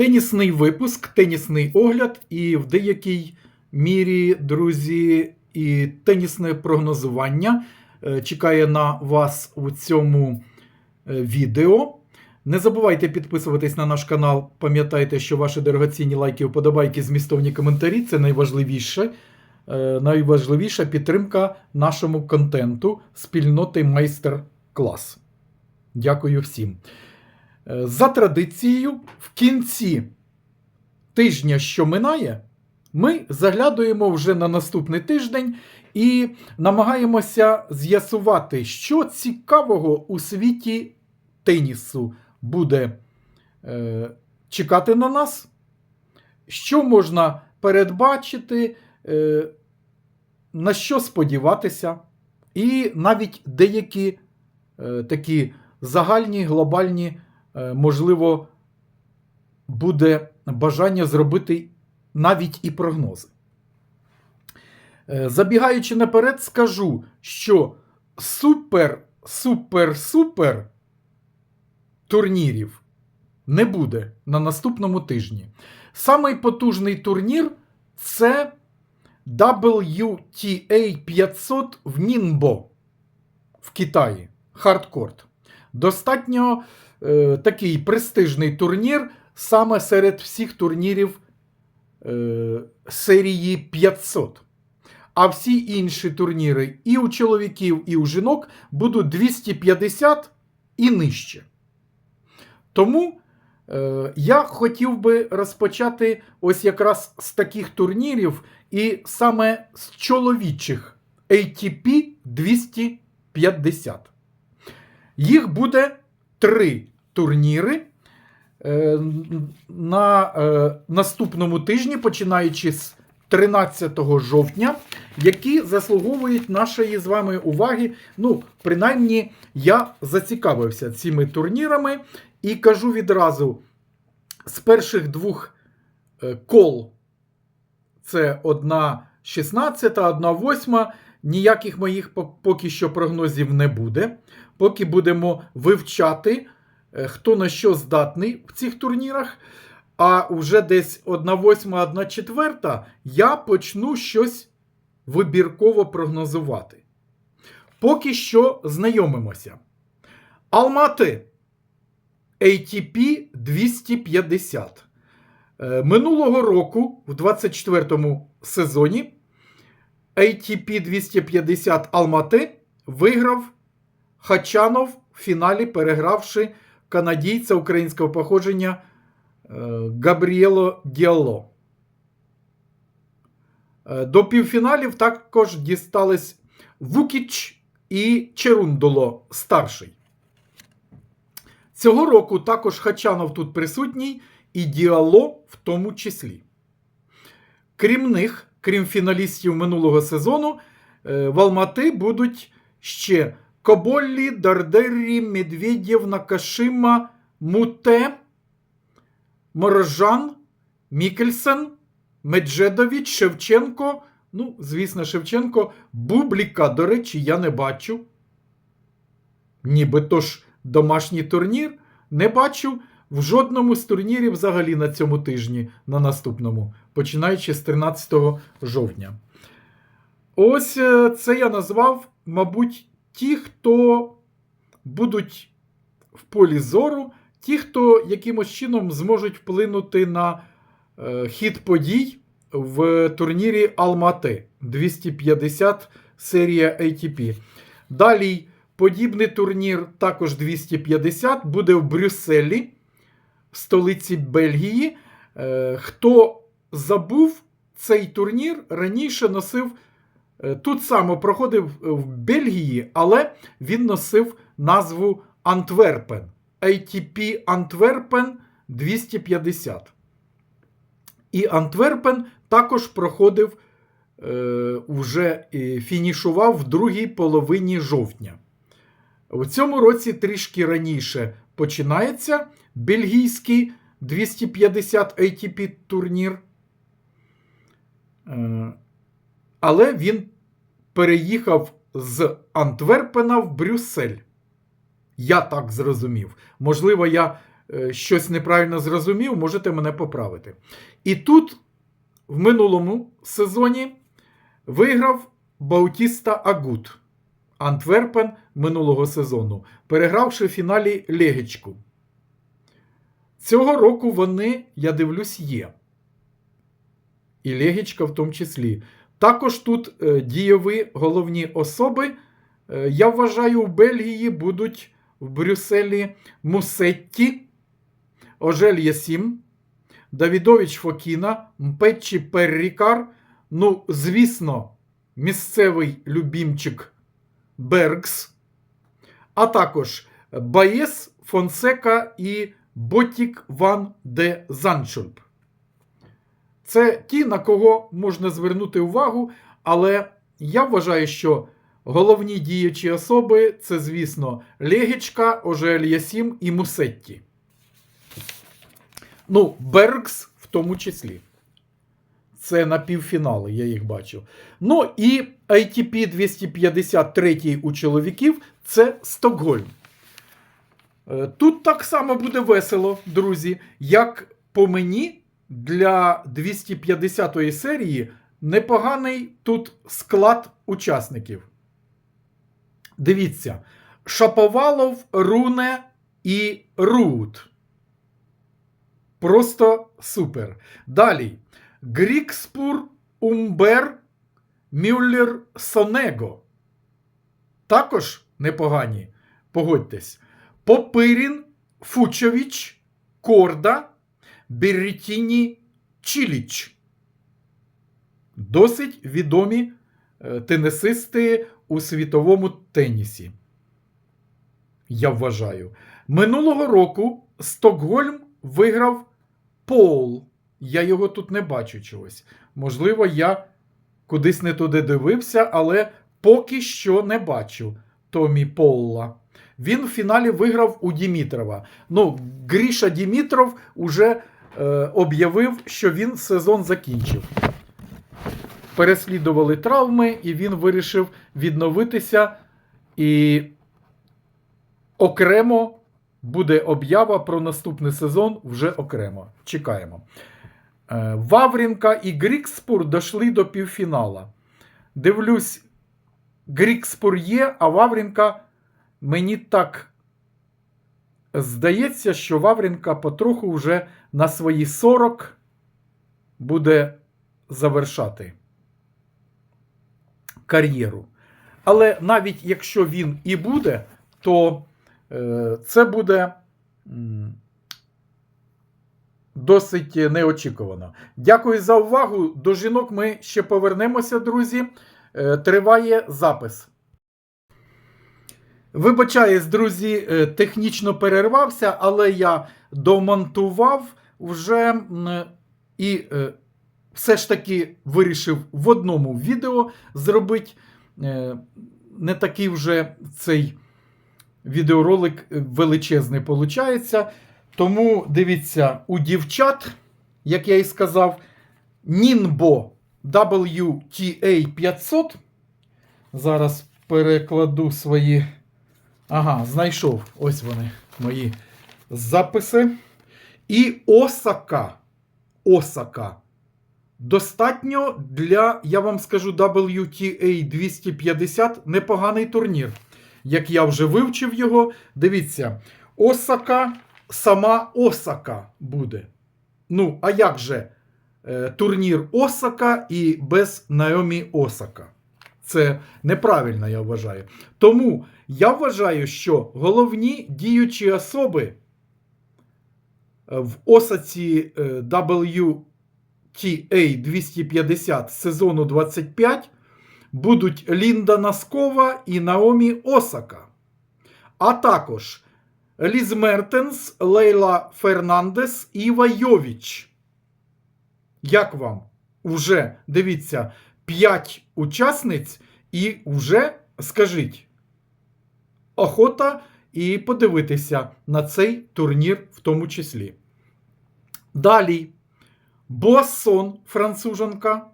Тенісний випуск, тенісний огляд, і в деякій мірі, друзі, і тенісне прогнозування е, чекає на вас у цьому е, відео. Не забувайте підписуватись на наш канал. Пам'ятайте, що ваші дорогоцінні лайки, вподобайки, змістовні коментарі це найважливіше. е, Найважливіша підтримка нашому контенту спільноти майстер-клас. Дякую всім. Е, За традицією, в кінці тижня, що минає, ми заглядуємо вже на наступний тиждень і намагаємося з'ясувати, що цікавого у світі тенісу буде е, чекати на нас, що можна передбачити, е, на що сподіватися, і навіть деякі е, такі загальні, глобальні, можливо, буде бажання зробити навіть і прогнози. Е, Забігаючи наперед, скажу, що супер, супер, супер турнірів не буде на наступному тижні. Самий потужний турнір це WTA 500 в Нінбо в Китаї. Хардкорт. Достатньо е, такий престижний турнір саме серед всіх турнірів е, серії 500. А всі інші турніри і у чоловіків, і у жінок будуть 250 і нижче. Тому е, я хотів би розпочати ось якраз з таких турнірів, і саме з чоловічих ATP 250. Їх буде три турніри е, на е, наступному тижні, починаючи з 13 жовтня, які заслуговують нашої з вами уваги. Ну, принаймні, я зацікавився цими турнірами і кажу відразу: з перших двох е, кол це одна 16, одна 8. Ніяких моїх поки що прогнозів не буде. Поки будемо вивчати, е, хто на що здатний в цих турнірах. А вже десь 1 восьма, 1 четверта я почну щось вибірково прогнозувати. Поки що знайомимося. Алмати ATP 250. Е, Минулого року, в 24-му сезоні, ATP 250 Алмати виграв Хачанов в фіналі, перегравши канадійця українського походження е, Габріело Діало. Е, До півфіналів також дістались Вукіч і Черундоло старший. Цього року також Хачанов тут присутній і Діало в тому числі. Крім них, крім фіналістів минулого сезону, е, в Алмати будуть ще Коболлі, Дардеррі, Медведєв, Накашима, Муте, Морожан, Мікельсен, Меджедович, Шевченко. Ну, звісно, Шевченко. Бубліка, до речі, я не бачу. Нібито ж домашній турнір. Не бачу в жодному з турнірів взагалі на цьому тижні, на наступному, починаючи з 13 жовтня. Ось е, це я назвав, мабуть, ті, хто будуть в полі зору, ті, хто якимось чином зможуть вплинути на е, хід подій в турнірі Алмати 250 серія ATP. Далі подібний турнір, також 250, буде в Брюсселі, в столиці Бельгії. Е, Хто забув цей турнір, раніше носив. е, Тут само проходив в Бельгії, але він носив назву Антверпен. ATP Антверпен 250. І Антверпен також проходив, е, вже е, фінішував в другій половині жовтня. У цьому році трішки раніше починається бельгійський 250 ATP турнір. Е, Але він переїхав з Антверпена в Брюссель. Я так зрозумів. Можливо, я е, щось неправильно зрозумів, можете мене поправити. І тут в минулому сезоні виграв Баутіста Агут Антверпен минулого сезону, перегравши в фіналі Легечку. Цього року вони, я дивлюсь, є. І Легічка в тому числі. Також тут е, дійові головні особи, е, я вважаю, у Бельгії будуть в Брюсселі Мусетті, Ожель Ясім, Давідович Фокіна, Мпетчі Перрікар. Ну, звісно, місцевий любімчик Бергс, а також Баєс Фонсека і Ботік Ван де Заншульп. Це ті, на кого можна звернути увагу, але я вважаю, що головні діючі особи це, звісно, Легічка, Ожель Ясім і Мусетті. Ну, Бергс в тому числі. Це на півфінали, я їх бачив. Ну і ITP 253 у чоловіків це Стокгольм. Е, Тут так само буде весело, друзі, як по мені для 250-ї серії непоганий тут склад учасників. Дивіться: Шаповалов, Руне і Рут. Просто супер. Далі. Грікспур, Умбер, Мюллер, Сонего. Також непогані. Погодьтесь. Попирін, Фучович, Корда, Берретіні, Чіліч. Досить відомі е, тенісисти у світовому тенісі. Я вважаю. Минулого року Стокгольм виграв Пол. Я його тут не бачу чогось. Можливо, я кудись не туди дивився, але поки що не бачу Томі Полла. Він в фіналі виграв у Дімітрова. Ну, Гріша Дімітров уже е, об'явив, що він сезон закінчив. Переслідували травми, і він вирішив відновитися. І окремо буде об'ява про наступний сезон вже окремо. Чекаємо. Е, Ваврінка і Грікспур дійшли до півфінала. Дивлюсь, Грікспур є, а Ваврінка мені так здається, що Ваврінка потроху вже на свої 40 буде завершати кар'єру. Але навіть якщо він і буде, то е, це буде досить неочікувано. Дякую за увагу. До жінок ми ще повернемося, друзі. Е, триває запис. Вибачаюсь, друзі, е, технічно перервався, але я домонтував вже і е, все ж таки вирішив в одному відео зробити не такий вже цей відеоролик величезний виходить. Тому дивіться, у дівчат, як я і сказав, Ninbo WTA 500. Зараз перекладу свої. Ага, знайшов. Ось вони, мої записи. І Осака. Осака. Достатньо для, я вам скажу, WTA 250 непоганий турнір. Як я вже вивчив його, дивіться, Осака, сама Осака буде. Ну, а як же е, турнір Осака і без Наомі Осака? Це неправильно, я вважаю. Тому я вважаю, що головні діючі особи е, в Осаці е, WTA 250 сезону 25 будуть Лінда Наскова і Наомі Осака. А також Ліз Мертенс, Лейла Фернандес і Вайовіч. Як вам? Уже дивіться 5 учасниць, і вже скажіть охота і подивитися на цей турнір в тому числі. Далі Боссон, француженка,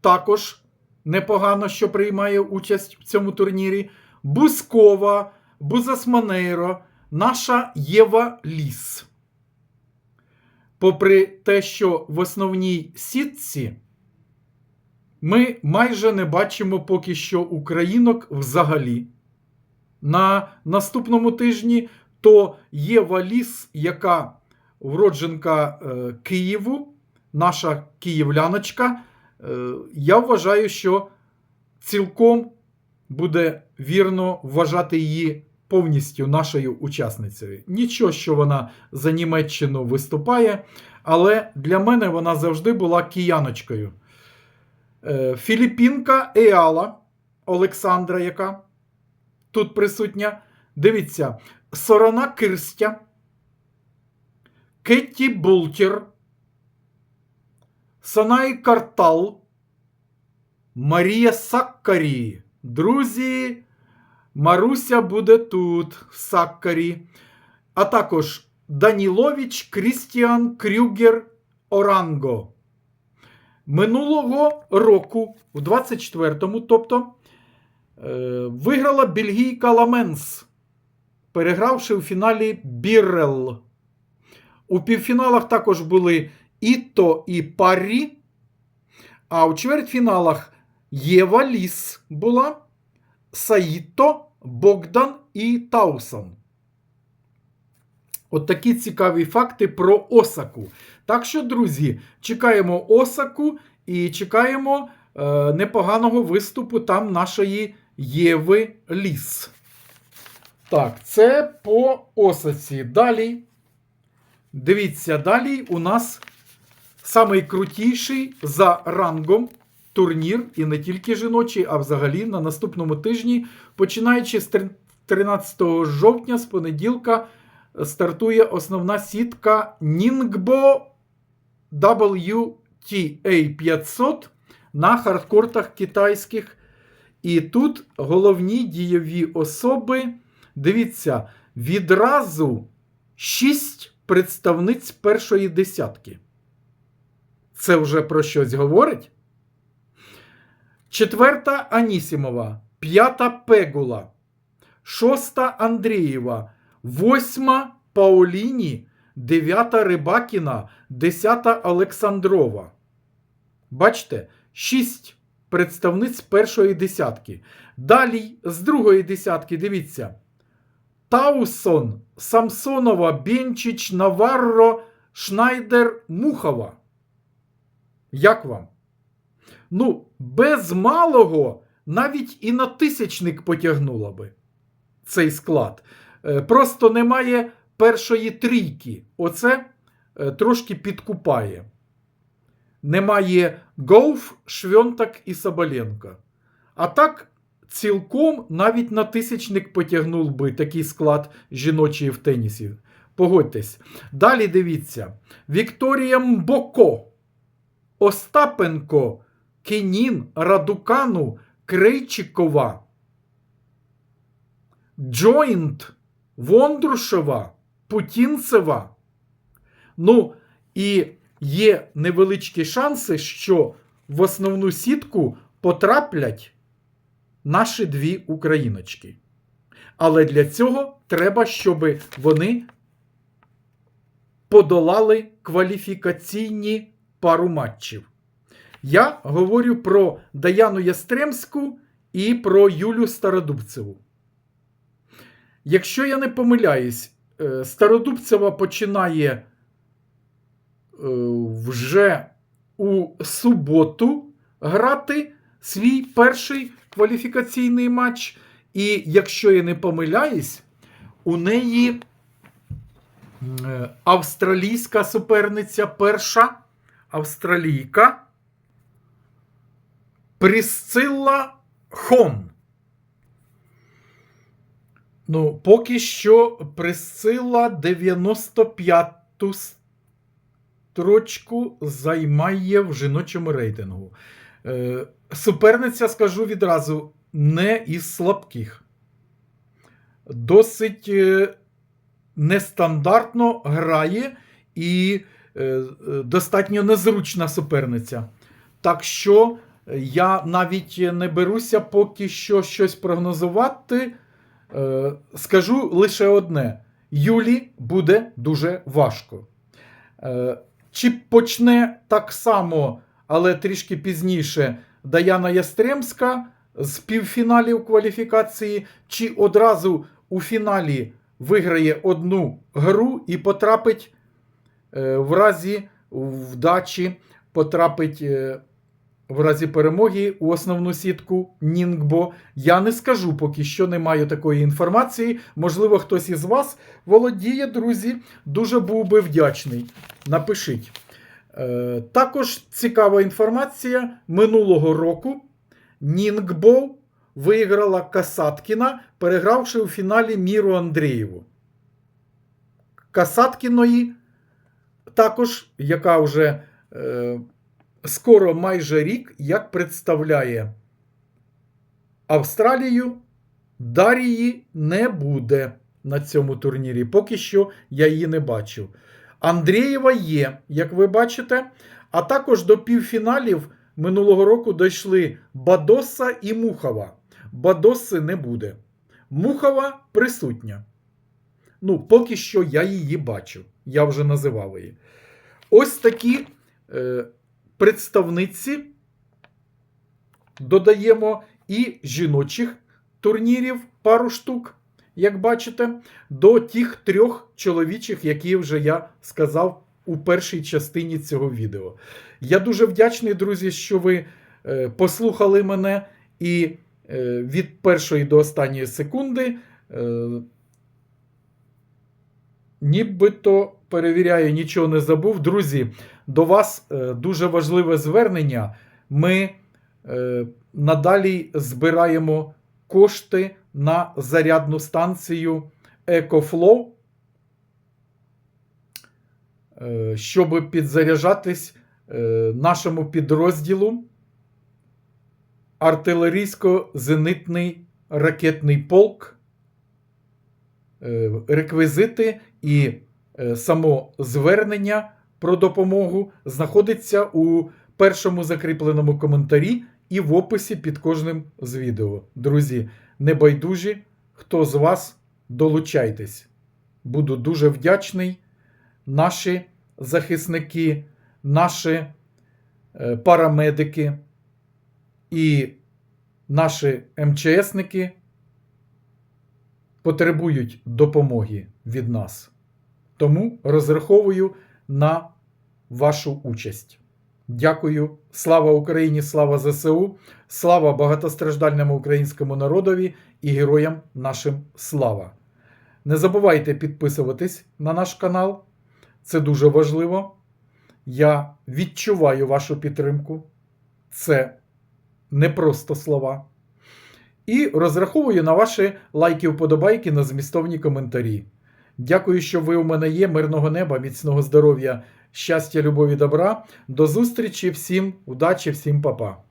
також непогано, що приймає участь в цьому турнірі. Бускова, Бузасманейро, наша Єва Ліс. Попри те, що в основній сітці ми майже не бачимо поки що українок взагалі. На наступному тижні то Єва Ліс, яка вродженка е, Києву, наша київляночка, е, я вважаю, що цілком буде вірно вважати її повністю нашою учасницею. Нічого, що вона за Німеччину виступає, але для мене вона завжди була кияночкою. Е, Філіппінка Еала Олександра, яка тут присутня. Дивіться, Сорона Кирстя, Кетті Бултер, Санай Картал, Марія Саккарі. Друзі, Маруся буде тут, в Саккарі. А також Данілович Крістіан Крюгер Оранго. Минулого року, у 24-му, тобто, е, виграла бельгійка Ламенс, перегравши у фіналі Біррел. У півфіналах також були Іто і Парі. А у чвертьфіналах Єва Ліс була, Саїто, Богдан і Таусон. От такі цікаві факти про Осаку. Так що, друзі, чекаємо Осаку і чекаємо е, непоганого виступу там нашої Єви Ліс. Так, це по Осаці. Далі. Дивіться, далі у нас самий крутіший за рангом турнір, і не тільки жіночий, а взагалі на наступному тижні, починаючи з 13 жовтня, з понеділка, стартує основна сітка Ningbo WTA 500 на хардкортах китайських. І тут головні дієві особи. Дивіться, відразу 6 представниць першої десятки. Це вже про щось говорить? Четверта Анісімова, п'ята Пегула, шоста Андрієва, восьма Паоліні, дев'ята Рибакіна, десята Олександрова. Бачите, шість представниць першої десятки. Далі з другої десятки, дивіться. Таусон, Самсонова, Бенчич, Наварро, Шнайдер, Мухова. Як вам? Ну, без малого навіть і на тисячник потягнула би цей склад. Е, Просто немає першої трійки. Оце е, трошки підкупає. Немає Гоуф, Швьонтак і Соболенка. А так, цілком навіть на тисячник потягнув би такий склад жіночої в тенісі. Погодьтесь. Далі дивіться: Вікторія Мбоко, Остапенко, Кенін, Радукану, Крейчикова, Джойнт, Вондрушева, Путінцева. Ну, і є невеличкі шанси, що в основну сітку потраплять наші дві україночки. Але для цього треба, щоб вони подолали кваліфікаційні пару матчів. Я говорю про Даяну Ястремську і про Юлю Стародубцеву. Якщо я не помиляюсь, е, Стародубцева починає е, вже у суботу грати свій перший кваліфікаційний матч. І якщо я не помиляюсь, у неї е, австралійська суперниця перша австралійка Присцилла Хон. Ну, поки що Присцилла 95-ту строчку займає в жіночому рейтингу. Е, суперниця, скажу відразу, не із слабких. Досить е, нестандартно грає і е, е, достатньо незручна суперниця. Так що я навіть не беруся поки що щось прогнозувати. Е, Скажу лише одне: Юлі буде дуже важко. Е, Чи почне так само, але трішки пізніше Даяна Ястремська з півфіналів кваліфікації, чи одразу у фіналі виграє одну гру і потрапить е, в разі вдачі, потрапить в разі перемоги у основну сітку Нінгбо. Я не скажу поки що, не маю такої інформації. Можливо, хтось із вас володіє, друзі. Дуже був би вдячний. Напишіть. Е, також цікава інформація. Минулого року Нінгбо виграла Касаткіна, перегравши у фіналі Міру Андрієву. Касаткіної, також, яка вже е, скоро майже рік, як представляє Австралію, Дарії не буде на цьому турнірі. Поки що я її не бачу. Андрієва є, як ви бачите. А також до півфіналів минулого року дійшли Бадоса і Мухова. Бадоси не буде. Мухова присутня. Ну, поки що я її бачу. Я вже називав її. Ось такі е, представниці додаємо і жіночих турнірів пару штук, як бачите, до тих трьох чоловічих, які вже я сказав у першій частині цього відео. Я дуже вдячний, друзі, що ви е, послухали мене і е, від першої до останньої секунди. Е, Нібито перевіряю, нічого не забув. Друзі, до вас е, дуже важливе звернення. Ми е, надалі збираємо кошти на зарядну станцію EcoFlow, е, щоб підзаряджатись нашому підрозділу артилерійсько-зенитний ракетний полк. Реквізити і е, само звернення про допомогу знаходиться у першому закріпленому коментарі і в описі під кожним з відео. Друзі, небайдужі, хто з вас долучайтесь. Буду дуже вдячний. Наші захисники, наші е, парамедики і наші МЧСники потребують допомоги від нас. Тому розраховую на вашу участь. Дякую. Слава Україні! Слава ЗСУ! Слава багатостраждальному українському народові і героям нашим слава! Не забувайте підписуватись на наш канал. Це дуже важливо. Я відчуваю вашу підтримку. Це не просто слова. І розраховую на ваші лайки, вподобайки на змістовні коментарі. Дякую, що ви у мене є. Мирного неба, міцного здоров'я, щастя, любові, добра. До зустрічі, всім удачі, всім па-па.